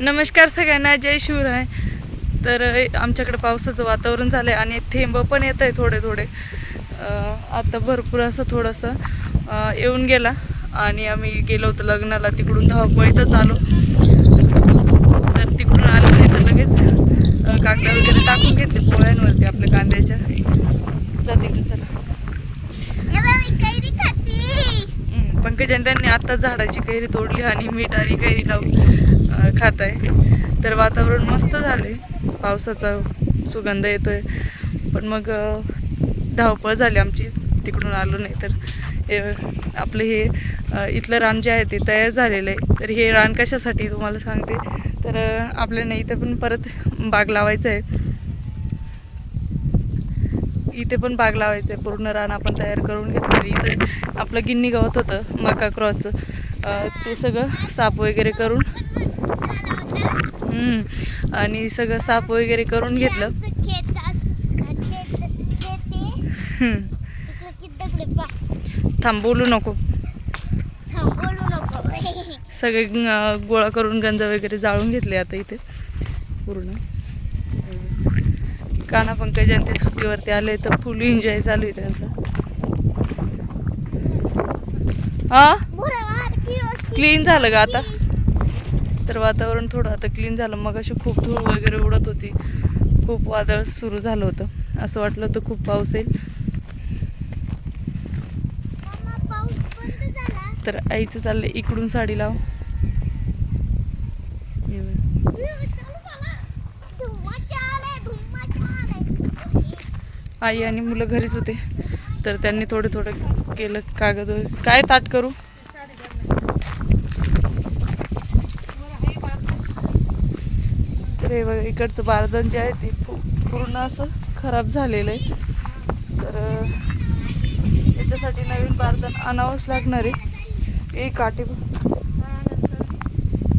नमस्कार सगळ्यांना जय शिवराय. तर आमच्याकडे पावसाचं वातावरण झालं आहे आणि थेंब पण येत आहे थोडे थोडे आता भरपूर असं थोडंसं येऊन गेला आणि आम्ही गेलो होतो लग्नाला. तिकडून धावपळीतच आलो. तर तिकडून आलो नाही तर लगेच काकडा वगैरे टाकून घेतले पोळ्यांवरती आपल्या कांद्याच्या. जा तिकडे चला. पंकजन त्यांनी आता झाडाची कैरी तोडली आणि मीठ आणि कैरी लावून अं, खात आहे तर वातावरण मस्त झाले पावसाचा सुगंध येतोय. पण मग धावपळ झाली आमची. तिकडून आलो नाही तर आपलं हे इथलं रान जे आहे ते तयार झालेलं आहे. तर हे रान कशासाठी तुम्हाला सांगते. तर अं, आपल्याला इथं पण परत बाग लावायचं आहे इथे पण बाग लावायचं आहे पूर्ण रान आपण तयार करून घेतलेलं. इथे आपलं गिन्नी गवत होतं मका क्रॉसचं. ते सगळं साफ वगैरे करून. हम्म, आणि सगळं साफ वगैरे करून घेतलं. हम्म, थांब बोलू नको. सगळे गोळा करून गंज वगैरे जाळून घेतले आता इथे. पूर्ण. काना पंकज आणि ते सुट्टीवरती आले तर फुल एन्जॉय चालू आहे त्यांचा. हा क्लीन झालं का आता. तर वातावरण थोडं आता क्लीन झालं. मग अशी खूप धूळ वगैरे उडत होती. खूप वादळ सुरू झालं होतं. असं वाटलं होतं खूप पाऊस येईल. तर आईचं चाललंय इकडून साडी लाव. आई आणि मुलं घरीच होते. तर त्यांनी थोडं थोडं केलं कागद. काय ताट करू? तर हे बघा इकडचं बारदन जे आहे ते पूर्ण असं खराब झालेलं आहे. तर त्याच्यासाठी नवीन बारदन आणावंच लागणार आहे. एक काटे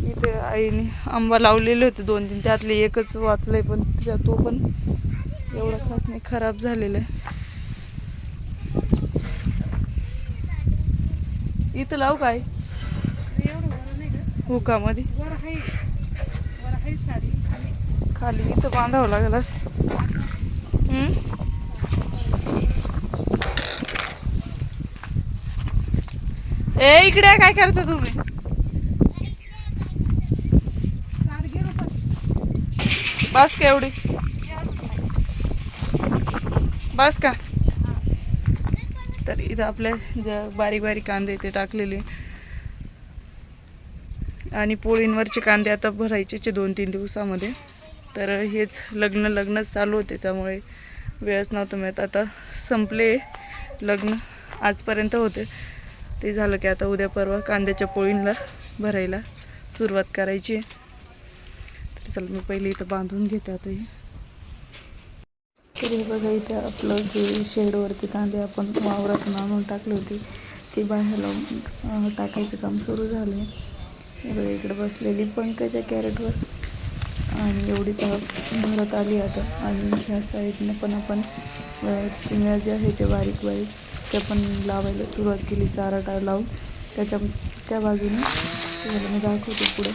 इथे आईने आंबा लावलेले होते दोन तीन त्यातले एकच वाचलंय पण त्या- तो पण एवढा खास नाही खराब झालेला आहे. इथं लावू काय? हुकामध्ये. खाली. इथं बांधावं लागेल असं. हम्म? ए इकडे काय करता तुम्ही? बस. का एवढी? बस का? तर इथं आपल्या ज्या बारीक बारीक कांदे ते टाकलेले. आणि पोळींवरचे कांदे आता भरायचे दोन तीन दिवसामध्ये. तर हेच लग्न लग्नच चालू होते त्यामुळे वेळच नव्हतं मिळत. आता संपले लग्न आजपर्यंत होते. ते झालं की आता उद्या परवा कांद्याच्या पोळींना भरायला सुरुवात करायची आहे. तर चला मी पहिले इथं बांधून घेते आता हे. तर हे बघा इथे आपलं जे शेडवरती कांदे आपण वावरातून आणून टाकले होते ते बाहेर लावून टाकायचं काम सुरू झालं आहे बघा इकडे बसलेली पंकजा कॅरेटवर. आणि एवढी तर भरत आली आता. आणि ह्या साईडनं पण आपण चिंगळ्या चिमण्या जे आहे ते बारीक बारीक त्या पण लावायला सुरुवात केली चारा टा लावून. त्याच्या त्या बाजूने तुम्हाला मी दाखवते पुढे.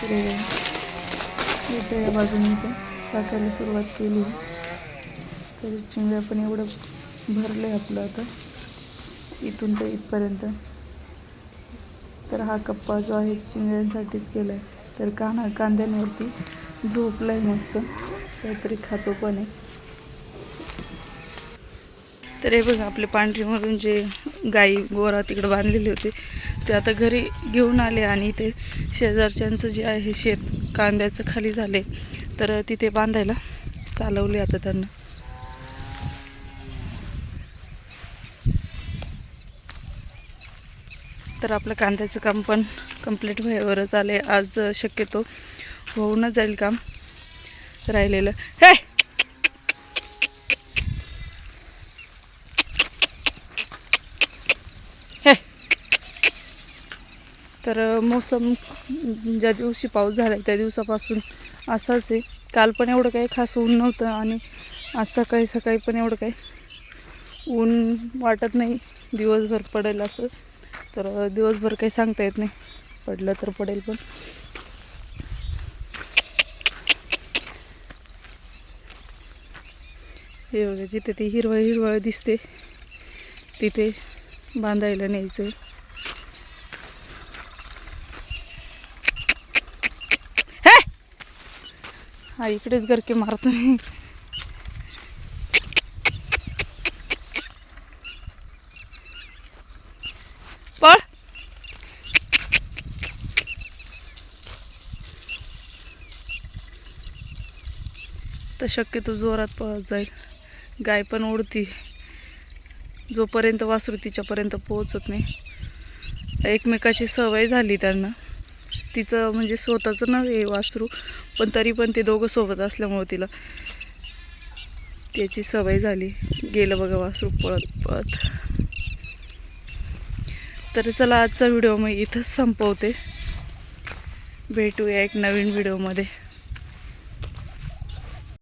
पुढे या बाजूने ते टाकायला सुरुवात केली. तर चिंगड्या पण एवढं भरलं आहे आपलं आता. इथून ते इथपर्यंत. तर हा कप्पा जो आहे चिंगड्यांसाठीच केला आहे तर काना कांद्यांवरती झोपला आहे मस्त. काहीतरी खातो पण आहे. तर हे बघा आपले पांढरीमधून जे गाई गोरा तिकडं बांधलेले होते ते आता घरी घेऊन आले आणि ते शेजारच्यांचं जे आहे शेत कांद्याचं खाली झाले. तर तिथे बांधायला चालवले आता त्यांना. तर आपलं कांद्याचं काम पण कंप्लीट व्हायवरच आले आज शक्यतो होऊनच जाईल काम राहिलेलं. हे! हे! तर मोसम ज्या दिवशी पाऊस झाला त्या दिवसापासून असाच आहे. काल पण एवढं काही खास ऊन नव्हतं आणि आज सकाळी सकाळी पण एवढं काही ऊन वाटत नाही. दिवसभर पडेल असं. तर दिवसभर काही सांगता येत नाही. पडलं तर पडेल पण. हे बघा जिथे ती हिरवळ हिरवळ दिसते तिथे बांधायला न्यायचं हा इकडेच गरके मारतो मी. पळ. तर शक्यतो जोरात पळत जाईल. गाय पण उडती. जोपर्यंत वासरू तिच्यापर्यंत पोहोचत नाही. एकमेकाची सवय झाली त्यांना. तिचं म्हणजे स्वतःचं ना हे वासरू पण तरी पण ते दोघं सोबत असल्यामुळं तिला त्याची सवय झाली. गेलं बघा वासरू पळत पळत. तर चला आजचा व्हिडिओ मी इथंच संपवते. भेटूया एक नवीन व्हिडिओमध्ये.